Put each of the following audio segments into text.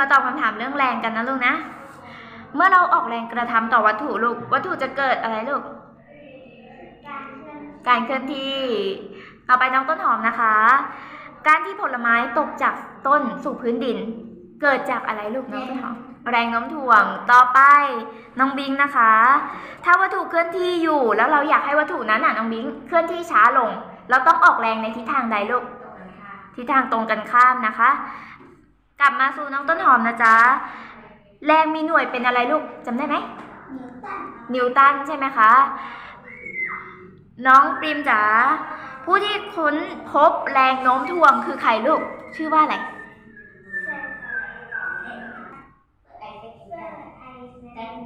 มาตอบคำถามเรื่องแรงกันนะลูกนะ เมื่อเราออกแรงกระทำต่อวัตถุลูก วัตถุจะเกิดอะไรลูก การเคลื่อนที่ต่อไปน้องต้นหอมนะคะ การที่ผลไม้ตกจากต้นสู่พื้นดิน เกิดจากอะไรลูกน้องต้นหอมแรงโน้มถ่วงต่อไปน้องบิงนะคะ ถ้าวัตถุเคลื่อนที่อยู่ แล้วเราอยากให้วัตถุนั้นน่ะน้องบิงเคลื่อนที่ช้าลง เราต้องออกแรงในทิศทางใดลูกทิศทางตรงกันข้ามนะคะ ลับมาสู่น้องต้นหอมนะจ๊ะ แรงมีหน่วยเป็นอะไรลูกจำได้ไหม นิวตัน ใช่ไหมคะ น้องปริมจ๋า ผู้ที่ค้นพบแรงโน้มถ่วงคือใครลูก ชื่อว่าอะไร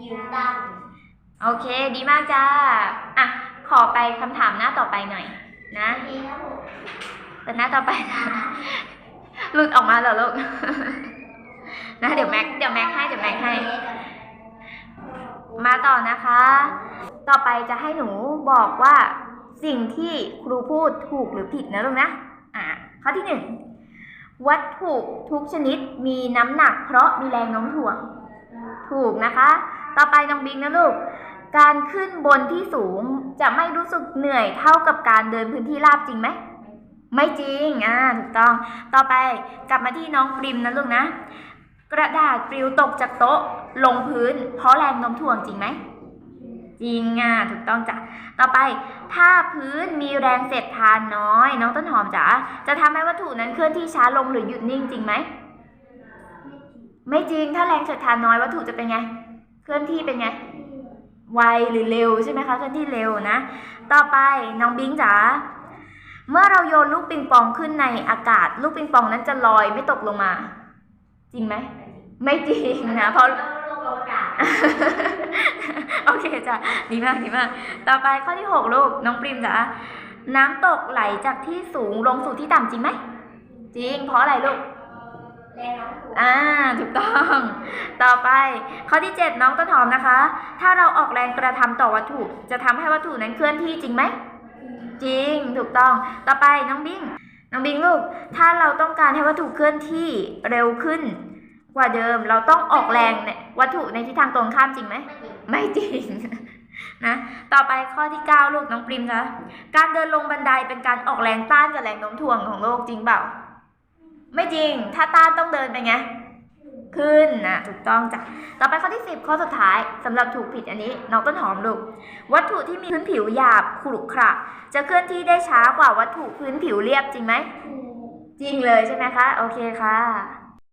นิวตัน โอเค ดีมากจ้า อะ ขอไปคำถามหน้าต่อไปหน่อย นะนี่ครับผมแต่หน้าต่อไปนะ หลุดออกมาเหรอลูกนะเดี๋ยวแม็กเดี๋ยวแม็กให้เดี๋ยวแม็กให้ มาต่อนะคะ ต่อไปจะให้หนูบอกว่าสิ่งที่ครูพูดถูกหรือผิดนะลูกนะ อะข้อที่หนึ่งวัตถุทุกชนิดมีน้ำหนักเพราะมีแรงโน้มถ่วง ถูกนะคะ ต่อไปน้องบิ๊กนะลูก การขึ้นบนที่สูงจะไม่รู้สึกเหนื่อยเท่ากับการเดินพื้นที่ราบจริงไหม ไม่จริง อ่า ถูกต้อง ต่อไปกลับมาที่น้องปริมนะลูกนะ กระดาษปลิวตกจากโต๊ะลงพื้น เพราะแรงโน้มถ่วงจริงไหม จริงอะ ถูกต้องจ้ะ ต่อไป ถ้าพื้นมีแรงเสียดทานน้อย น้องต้นหอมจ๋า จะทำให้วัตถุนั้นเคลื่อนที่ช้าลงหรือหยุดนิ่งจริงไหม ไม่จริง ถ้าแรงเสียดทานน้อยวัตถุจะเป็นไง เคลื่อนที่เป็นไง ไวหรือเร็วใช่ไหมคะ เคลื่อนที่เร็วนะ ต่อไปน้องบิงจ๋า เมื่อเราโยนลูกปิงปองขึ้นในอากาศ ลูกปิงปองนั้นจะลอยไม่ตกลงมา จริงไหม ไม่จริงนะ เพราะโลกอวกาศโอเคจ้ะดีมากดีมาก ต่อไปข้อที่หกลูกน้องปริมจ๋าน้ำตกไหลจากที่สูงลงสู่ที่ต่ำจริงไหมจริง เพราะอะไรลูกแรงโน้มถ่วงอ่าถูกต้อง ต่อไปข้อที่7น้องต้นหอมนะคะ ถ้าเราออกแรงกระทำต่อวัตถุ จะทำให้วัตถุนั้นเคลื่อนที่จริงไหม จริง ถูกต้อง ต่อไปน้องบิง น้องบิงลูก ถ้าเราต้องการให้วัตถุเคลื่อนที่เร็วขึ้น กว่าเดิม เราต้องออกแรงเนี่ยวัตถุในทิศทางตรงข้ามจริงไหม ไม่จริงนะ ต่อไปข้อที่ 9 ลูกน้องปริมนะการเดินลงบันไดเป็นการออกแรงต้านกับแรงโน้มถ่วงของโลกจริงเปล่า ไม่จริง ถ้าต้านต้องเดินไปไง ขึ้นนะถูกต้องจ้ะต่อไปข้อที่ 10 ข้อสุดท้ายสำหรับถูกผิดอันนี้น้องต้นหอมลูกวัตถุที่มีพื้นผิวหยาบขรุขระจะเคลื่อนที่ได้ช้ากว่าวัตถุพื้นผิวเรียบจริงไหมจริงเลยใช่ไหมคะ โอเคค่ะ